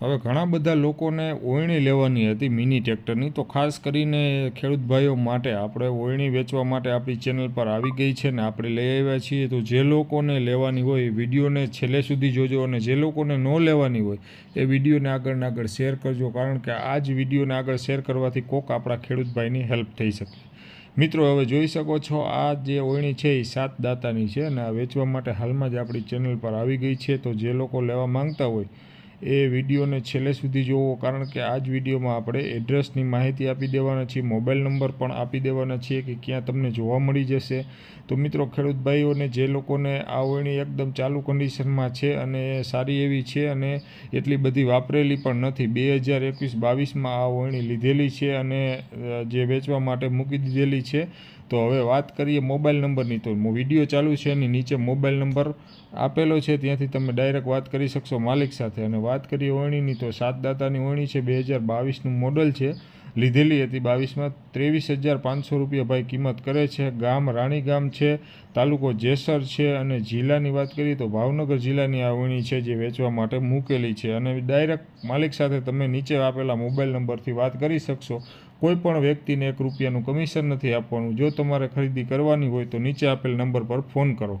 હવે ઘણા બધા લોકોને ઓયણી લેવાની હતી મિની ટ્રેક્ટરની. તો ખાસ કરીને ખેડૂત ભાઈઓ માટે આપણે ઓયણી વેચવા માટે આપણી ચેનલ પર આવી ગઈ છે ને આપણે લઈ આવ્યા છીએ. તો જે લોકોને લેવાની હોય એ વિડીયોને છેલ્લે સુધી જોજો અને જે લોકોને ન લેવાની હોય એ વિડીયોને આગળ ને આગળ શેર કરજો, કારણ કે આ જ વિડીયોને આગળ શેર કરવાથી કોક આપણા ખેડૂત ભાઈની હેલ્પ થઈ શકે. મિત્રો, હવે જોઈ શકો છો, આ જે ઓયણી છે એ સાત દાતાની છે અને આ વેચવા માટે હાલમાં જ આપણી ચેનલ પર આવી ગઈ છે. તો જે લોકો લેવા માંગતા હોય એ વિડીયોને છેલ્લે સુધી જોવો કારણ કે આ જ વિડીયોમાં આપણે એડ્રેસની માહિતી આપી દેવાના છીએ મોબાઈલ નંબર પણ આપી દેવાના છીએ કે ક્યાં તમને જોવા મળી જશે. તો મિત્રો, ખેડૂત ભાઈઓને, જે લોકોને આ ઓયણી એકદમ ચાલુ કન્ડિશનમાં છે અને સારી એવી છે અને એટલી બધી વાપરેલી પણ નથી, બે હજાર એકવીસ બાવીસમાં આ ઓયણી લીધેલી છે અને જે વેચવા માટે મૂકી દીધેલી છે. તો હવે વાત કરીએ મોબાઈલ નંબરની. તો વીડિયો ચાલુ છે એની નીચે મોબાઈલ નંબર આપેલો છે. ત્યાંથી તમે ડાયરેક્ટ વાત કરી શકશો માલિક સાથે. અને વાત કરીએ ઓયણીની તો સાત દાતાની ઓયણી છે. બે હજાર બાવીસનું મોડલ છે. લીધેલી હતી. બાવીસમાં ત્રેવીસ હજાર પાંચસો રૂપિયા ભાઈ કિંમત કરે છે. ગામ રાણી ગામ છે, તાલુકો જેસર છે અને જિલ્લાની વાત કરીએ તો ભાવનગર જિલ્લાની આ ઓયણી છે જે વેચવા માટે મૂકેલી છે. અને ડાયરેક્ટ માલિક સાથે તમે નીચે આપેલા મોબાઈલ નંબરથી વાત કરી શકશો. કોઈ પણ વ્યક્તિને એક રૂપિયાનું કમિશન નથી આપવાનું. જો તમારે ખરીદી કરવાની હોય તો નીચે આપેલ નંબર પર ફોન કરો.